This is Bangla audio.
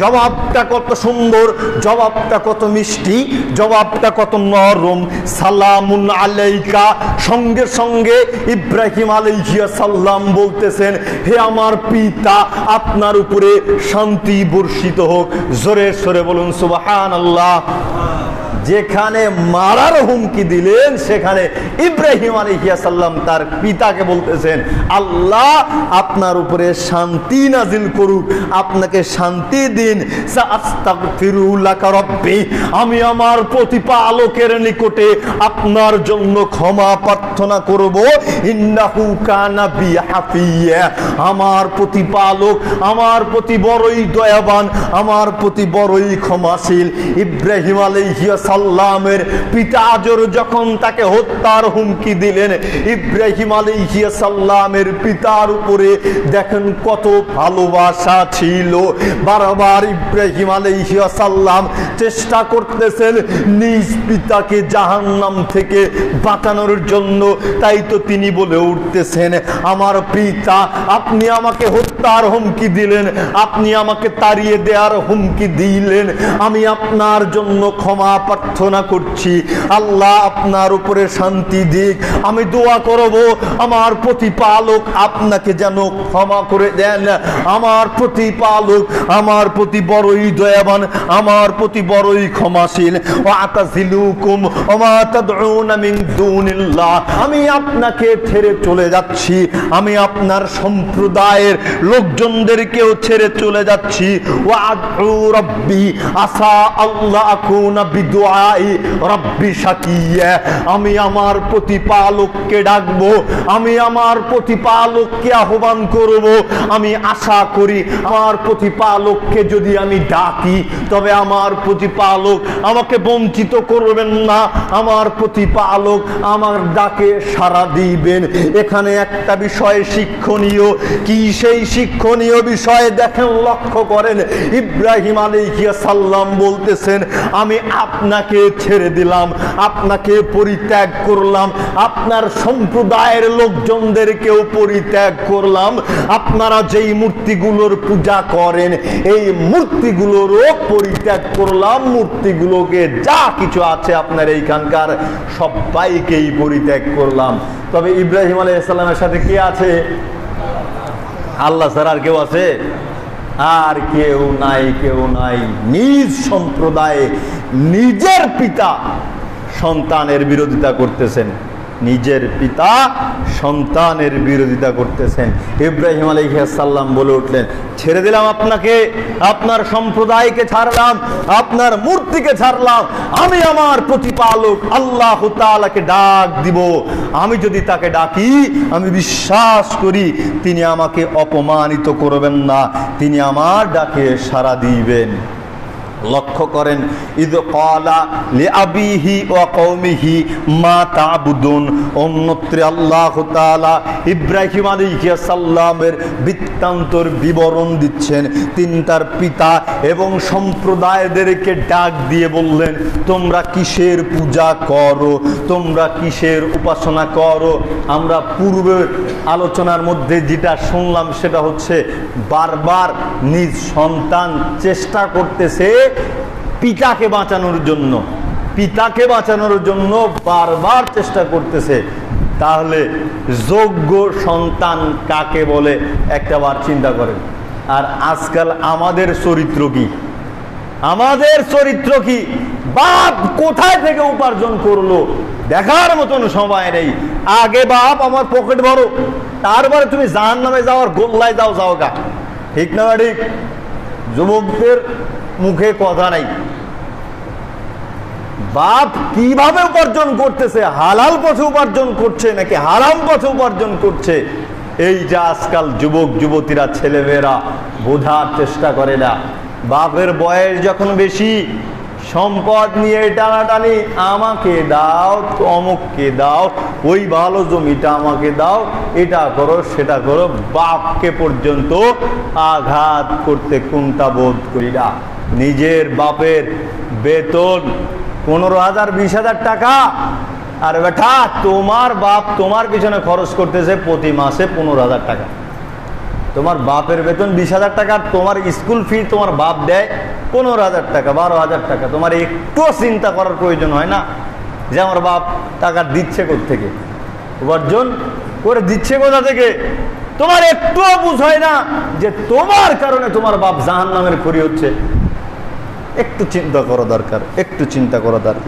জবাবটা কত সুন্দর, জবাবটা কত মিষ্টি, জবাবটা কত নরম। সালামুন আলাইকা। সঙ্গে সঙ্গে ইব্রাহিম আলাইহিয়া সাল্লাম বলতেছেন, হে আমার পিতা, আপনার উপরে শান্তি বর্ষিত হোক। জোরে সরে বলুন সুবাহান আল্লাহ যেখানে মারার হুমকি দিলেন, সেখানে ইব্রাহিম আলহিয়াসাল্লাম তার পিতাকে বলতেছেন, আল্লাহ, আপনার উপরে শান্তি নাজিল করুক। আপনাকে শান্তি দিন সাআস্তাগফিরুলাকা আমি আমার প্রতিপালকের নিকটে আপনার জন্য ক্ষমা প্রার্থনা করব। আমার প্রতিপালক, আমার প্রতি বড়ই দয়াবান, আমার প্রতি বড়ই ক্ষমাশীল। ইব্রাহিম আলাইহিয়া সাল্লামের পিতা আজর যখন তাকে হত্যার হুমকি দিলেন, ইব্রাহিম আলাইহিয়া সাল্লামের পিতার উপরে দেখেন কত ভালোবাসা ছিল। বারবার ইব্রাহিম আলাইহিয়া সাল্লাম চেষ্টা করতেছেন নিজ পিতাকে জাহান্নাম থেকে বাঁচানোর জন্য। তাই তো তিনি বলে উঠতেছেন, আমার পিতা, আপনি আমাকে হত্যার হুমকি দিলেন, আপনি আমাকে তাড়িয়ে দেওয়ার হুমকি দিলেন। আমি আপনার জন্য ক্ষমা প্রার্থনা করছি। আল্লাহ আপনার উপরে শান্তি দিক। আমি দোয়া করব, আমার প্রতিপালক আপনাকে যেন ক্ষমা করে দেন। আমার প্রতিপালক, আমার প্রতি বড়ই দয়াবান, আমার প্রতি বড়ই ক্ষমাশীল। ও আতাজিলুকুম ওমা তাদউনা মিন দুনিল্লাহ। আমি আপনাকে ছেড়ে চলে যাচ্ছি। আমি আপনার সম্প্রদায়ের লোকজনদেরকেও ছেড়ে চলে যাচ্ছি। ওয়া রব্বি, আসা আল্লাহ আকুনা বিদুআই রব্বি শাকিয়া। আমি আমার প্রতিপালককে ডাকবো। আমি আমার প্রতিপালককে আহ্বান করব। আমি আশা করি আমার প্রতিপালককে যদি আমি ডাকি, তবে আমার প্রতিপালক, আমাকে বঞ্চিত করবেন না। আমার প্রতিপালক আমার ডাকে সাড়া দিবেন। এখানে একটা বিষয় শিক্ষণীয়। কি সেই শিক্ষণীয় বিষয়ে দেখেন, লক্ষ্য করেন। ইব্রাহিম আলাইহিয়া সাল্লাম বলতেছেন, আমি আপনাকে ছেড়ে দিলাম, আপনাকে পরিত্যাগ করলাম, আপনার সম্প্রদায়ের লোকজনদেরকেও পরিত্যাগ করলাম। আপনারা যেই মূর্তিগুলোর পূজা করেন, এই মূর্তিগুলোরও পরিত্যাগ করলাম। মূর্তিগুলোকে যা কিছু আছে আপনার এইখানকার সবাইকেই পরিত্যাগ করলাম। তবে ইব্রাহিম আলাইসাল্লামের সাথে কে আছে? আল্লাহ স্যার আর কেউ আছে? আর কেউ নাই কেউ নাই। নিজ সম্প্রদায়ে নিজের পিতা সন্তানের বিরোধিতা করতেছেন। নিজের পিতা সন্তানের বিরোধিতা করতেছেন। ইব্রাহিম আলহিসাল্লাম বলে উঠলেন, ছেড়ে দিলাম আপনাকে, আপনার সম্প্রদায়কে ছাড়লাম, আপনার মূর্তিকে ছাড়লাম, আমি আমার প্রতিপালক আল্লাহ তাআলাকে ডাক দিব। আমি যদি তাকে ডাকি, আমি বিশ্বাস করি তিনি আমাকে অপমানিত করবেন না, তিনি আমার ডাকে সাড়া দিবেন। লক্ষ্য করেন ঈদ কলা আবিহি ও কৌমিহি মা তাবুদুন। অন্যত্রে আল্লাহ তাআলা ইব্রাহিম আলাইহিস সাল্লামের বৃত্তান্তর বিবরণ দিচ্ছেন। তিনি তার পিতা এবং সম্প্রদায়দেরকে ডাক দিয়ে বললেন, তোমরা কিসের পূজা করো? তোমরা কিসের উপাসনা করো? আমরা পূর্বে আলোচনার মধ্যে যেটা শুনলাম সেটা হচ্ছে বারবার নিজ সন্তান চেষ্টা করতেছে পিতাকে বাঁচানোর জন্য। পিতাকে বাঁচানোর জন্য বারবার চেষ্টা করতেছে। তাহলে যোগ্য সন্তান কাকে বলে একটা বার চিন্তা করেন। আর আজকাল আমাদের চরিত্র কি? আমাদের চরিত্র কি? বাপ কোথায় থেকে উপার্জন করল? দেখার মতন সময় নেই। আগে বাপ, আমার পকেট বড় তারপরে তুমি জাহান নামে যাওয়ার গোল্লায় যাও যাও গা। ঠিক না ঠিক? যুবকদের মুখে কথা নাই। বাপ কীভাবে উপার্জন করতেছে? হালাল পথে উপার্জন করছে নাকি হারাম পথে উপার্জন করছে? এই যে আজকাল যুবক, যুবতীরা, ছেলেমেয়েরা বোঝার চেষ্টা করে না। বাপের বয়স যখন বেশি সম্পদ নিয়ে টানাটানি আমাকে দাও, অমুককে দাও, ওই ভালো জমিটা আমাকে দাও, এটা করো, সেটা করো, বাপকে পর্যন্ত আঘাত করতে কোনটা বোধ করি না। নিজের বাপের বেতন পনেরো হাজার, বিশ হাজার টাকা। আর বেটা, তোমার বাপ তোমার পিছনে খরচ করতেছে প্রতি মাসে পনেরো হাজার টাকা। তোমার বাপের বেতন বিশ হাজার টাকা আর তোমার স্কুল ফি তোমার বাপ দেয় পনেরো হাজার টাকা, বারো হাজার টাকা। তোমার একটুও চিন্তা করার প্রয়োজন হয় না যে আমার বাপ টাকা দিচ্ছে থেকে উপার্জন করে দিচ্ছে কোথা থেকে? তোমার একটুও বুঝ হয় না যে তোমার কারণে তোমার বাপ জাহান নামের করি হচ্ছে। একটু চিন্তা করা দরকার, একটু চিন্তা করা দরকার।